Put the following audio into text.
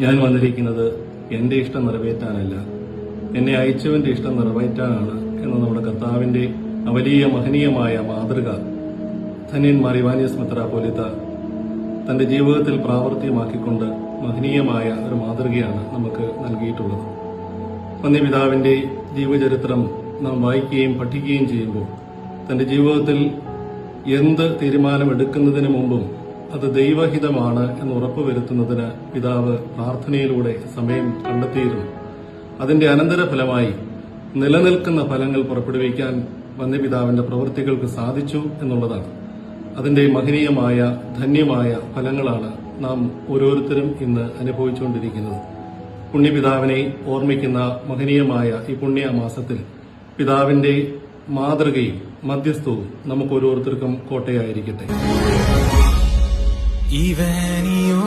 ഞാൻ വന്നിരിക്കുന്നത് എന്റെ ഇഷ്ടം നിറവേറ്റാനല്ല. എന്നെ അയച്ചവന്റെ ഇഷ്ടം നിറവേറ്റാനാണ് എന്ന നമ്മുടെ കർത്താവിന്റെ അവലീയ മഹനീയമായ മാതൃക ധന്യൻ മിത്ര പോലിത്ത തന്റെ ജീവിതത്തിൽ പ്രാവർത്തികമാക്കിക്കൊണ്ട് മഹനീയമായ ഒരു മാതൃകയാണ് നമുക്ക് നൽകിയിട്ടുള്ളത്. വന്യപിതാവിന്റെ ജീവചരിത്രം നാം വായിക്കുകയും പഠിക്കുകയും ചെയ്യുമ്പോൾ തന്റെ ജീവിതത്തിൽ എന്ത് തീരുമാനമെടുക്കുന്നതിന് മുമ്പും അത് ദൈവഹിതമാണ് എന്ന് ഉറപ്പുവരുത്തുന്നതിന് പിതാവ് പ്രാർത്ഥനയിലൂടെ സമയം കണ്ടെത്തിയിരുന്നു. അതിന്റെ അനന്തരഫലമായി നിലനിൽക്കുന്ന ഫലങ്ങൾ പുറപ്പെടുവിക്കാൻ വന്യപിതാവിന്റെ പ്രവൃത്തികൾക്ക് സാധിച്ചു എന്നുള്ളതാണ്. അതിന്റെ മഹനീയമായ ധന്യമായ ഫലങ്ങളാണ് നാം ഓരോരുത്തരും ഇന്ന് അനുഭവിച്ചുകൊണ്ടിരിക്കുന്നത്. പുണ്യപിതാവിനെ ഓർമ്മിക്കുന്ന മഹനീയമായ ഈ പുണ്യ മാസത്തിൽ പിതാവിന്റെ മാതൃകയും മധ്യസ്ഥവും നമുക്ക് ഓരോരുത്തർക്കും കോട്ടയായിരിക്കട്ടെ. ഇവനിയോ